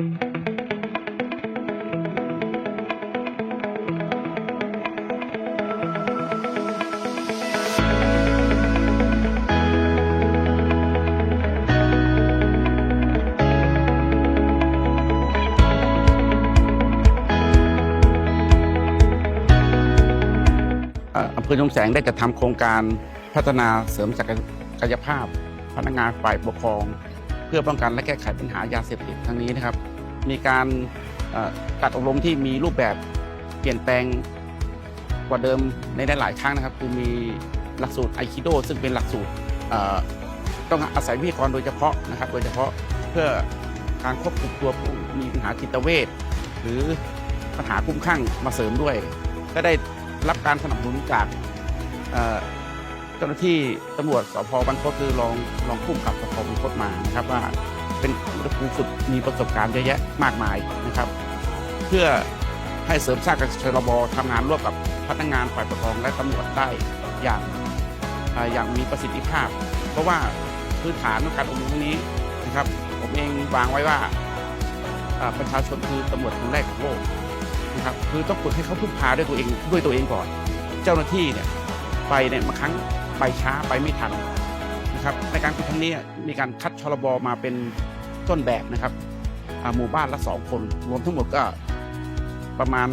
เอ่ออำเภอชมแสงได้จัดทำโครงการพัฒนาเสริมศักยภาพ พนักงานฝ่ายปกครอง เพื่อป้องกันและแก้ไขปัญหายาเสพติดทั้งนี้นะครับ มีการเอ่อบรมที่มีรูปแบบเปลี่ยนแปลงกว่าเดิมในหลายๆครั้งนะครับ คือมีหลักสูตรไอคิโดซึ่งเป็นหลักสูตรต้องอาศัยวิทยากรโดยเฉพาะนะครับ โดยเฉพาะเพื่อการควบคุมตัวผู้มีปัญหาจิตเวชหรือปัญหาคุ้มข้างมาเสริมด้วย ก็ได้รับการสนับสนุนจากเจ้าหน้าที่ตำรวจสพบรรพตคือรองรองผู้กำกับสพบรรพตมานะครับว่า เป็นครูฝึกมีประสบการณ์เยอะแยะมากมายนะครับ เพื่อให้เสริมสร้างการชลบทำงานร่วมกับพนักงานฝ่ายปกครองและตำรวจได้อย่างอย่างมีประสิทธิภาพ เพราะว่าพื้นฐานของการอบรมนี้นะครับ ผมเองวางไว้ว่าประชาชนคือตำรวจคนแรกของโลกนะครับคือต้องฝึกให้เขาพึ่งพาด้วยตัวเองด้วยตัวเองก่อน เจ้าหน้าที่เนี่ยไปเนี่ยบางครั้งไปช้าไปไม่ทันนะครับในการฝึกครั้งนี้มีการคัดชลบมาเป็น ต้นแบบนะครับหมู่บ้านละสองคน รวมทั้งหมดก็ประมาณ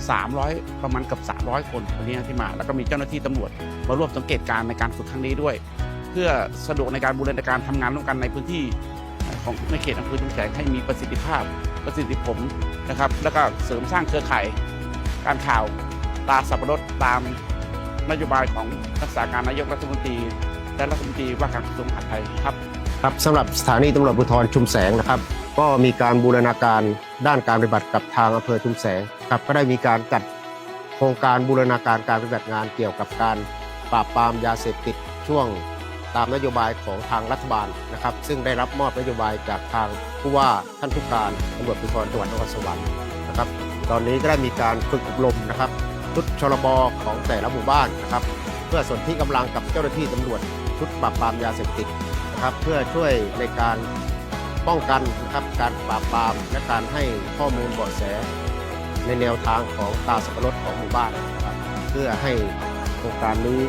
300 ประมาณเกับ 300 คนคนนี้ที่มา แล้วก็มีเจ้าหน้าที่ตำรวจมาร่วมสังเกตการณ์ในการฝึกครั้งนี้ด้วย เพื่อสะดวกในการบูรณาการทำงานร่วมกันในพื้นที่ของในเขตอำเภอชุมแสงให้มีประสิทธิภาพประสิทธิผลนะครับ แล้วก็เสริมสร้างเครือข่ายการข่าวตาสับปะรดตามนโยบายของรักษาการนายกรัฐมนตรีและรัฐมนตรีว่าการกระทรวงมหาดไทยครับ ครับสำหรับสถานีตำรวจภูธรชุมแสงนะครับ ก็มีการบูรณาการด้านการปฏิบัติกับทางอำเภอชุมแสงครับก็ได้มีการจัดโครงการบูรณาการการปฏิบัติงานเกี่ยวกับการปราบปรามยาเสพติดช่วงตามนโยบายของทางรัฐบาลนะครับ ซึ่งได้รับมอบนโยบายจากทางผู้ว่าท่านผู้การตำรวจภูธรจังหวัดนครสวรรค์นะครับ ตอนนี้ก็ได้มีการฝึกอบรมนะครับชุดชลบของแต่ละหมู่บ้านนะครับ เพื่อส่วนที่กำลังกับเจ้าหน้าที่ตำรวจชุดปราบปรามยาเสพติด นะครับ เพื่อช่วยในการป้องกันนะครับการปราบปรามและการให้ข้อมูลเบาะแส ในแนวทางของตาสับปะรดของหมู่บ้านนะครับเพื่อให้โครงการนี้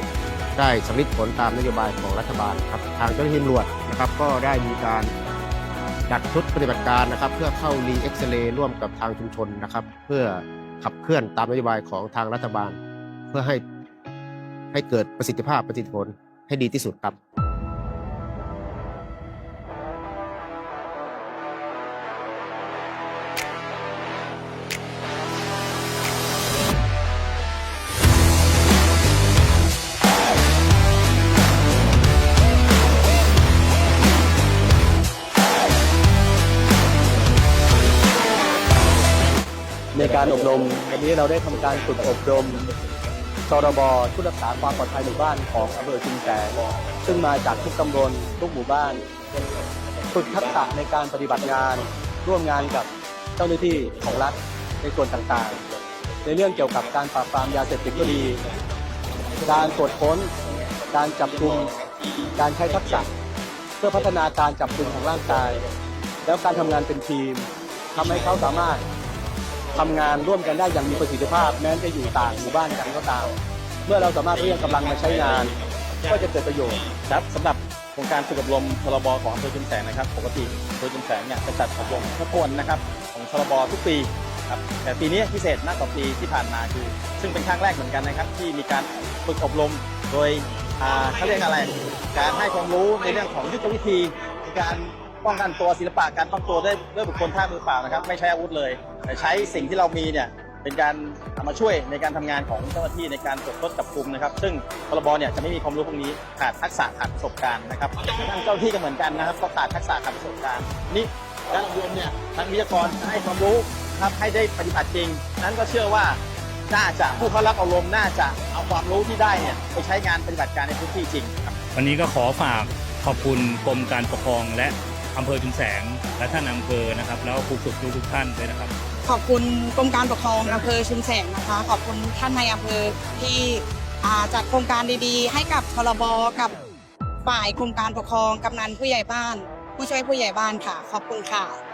ได้สำลิดผลตามนโยบายของรัฐบาลครับทางเจ้าหน้าที่ตำรวจนะครับ ก็ได้มีการจัดชุดปฏิบัติการนะครับ เพื่อเข้ารีเอ็กซเรย์ร่วมกับทางชุมชนนะครับ เพื่อขับเคลื่อนตามนโยบายของทางรัฐบาล เพื่อให้ให้เกิดประสิทธิภาพประสิทธิผลให้ดีที่สุดครับ การอบรม วันนี้เราได้ทำการฝึกอบรมชรบชุดรักษาความปลอดภัยหมู่บ้านของอำเภอชุมแสงซึ่งมาจากทุกตำบลทุกหมู่บ้านฝึกทักษะในการปฏิบัติงาน ร่วมงานกับเจ้าหน้าที่ของรัฐในส่วนต่างๆ ในเรื่องเกี่ยวกับการปราบปรามยาเสพติดก็ดี การตรวจค้น การจับกุมการใช้ทักษะ เพื่อพัฒนาการจับกุมของร่างกาย แล้วการทำงานเป็นทีมทำให้เขาสามารถ ทำงานร่วมกันได้อย่างมีประสิทธิภาพ แม้จะอยู่ต่างหมู่บ้านกันก็ตาม เมื่อเราสามารถเรียกกำลังมาใช้งาน ก็จะเกิดประโยชน์ครับสำหรับโครงการฝึกอบรมชลบของอำเภอชุมแสงนะครับ ปกติอำเภอชุมแสงเนี่ยจะจัดอบรมทุกคนนะครับของชลบทุกปีครับแต่ปีนี้พิเศษมากกว่าปีที่ผ่านมาคือ ซึ่งเป็นครั้งแรกเหมือนกันนะครับ ที่มีการฝึกอบรมโดยเขาเรียกอะไร การให้ความรู้ในเรื่องของยุทธวิธี การป้องกันตัวศิลปะการป้องตัวด้วยด้วยบุคคลท่ามือเปล่านะครับ ไม่ใช้อาวุธเลย แต่ใช้สิ่งที่เรามีเนี่ยเป็นการเอามาช่วยในการทำงานของเจ้าหน้าที่ในการตรวจค้นจับกลุ่มนะครับ ซึ่งพรบเนี่ยจะไม่มีความรู้พวกนี้ขาดทักษะขาดประสบการณ์นะครับทางเจ้าหน้าที่ก็เหมือนกันนะครับก็ขาดทักษะขาดประสบการณ์นี่การอบรมเนี่ยทางวิทยากรให้ความรู้ครับให้ได้ปฏิบัติจริง นั้นก็เชื่อว่าน่าจะผู้เข้ารับอบรมน่าจะเอาความรู้ที่ได้เนี่ยไปใช้งานปฏิบัติการในพื้นที่จริงครับวันนี้ก็ขอฝากขอบคุณกรมการปกครองและ อำเภอชุมแสง และท่านอำเภอนะครับ แล้วครูฝึกทุกๆท่านด้วยนะครับ ขอบคุณกรมการปกครองอำเภอชุมแสงนะคะ ขอบคุณท่านในายอำเภอที่อ่าจัดโครงการดีๆ ให้กับทรบกับฝ่ายโครงการปกครองกำนันผู้ใหญ่บ้าน ผู้ช่วยผู้ใหญ่บ้านค่ะ ขอบคุณค่ะ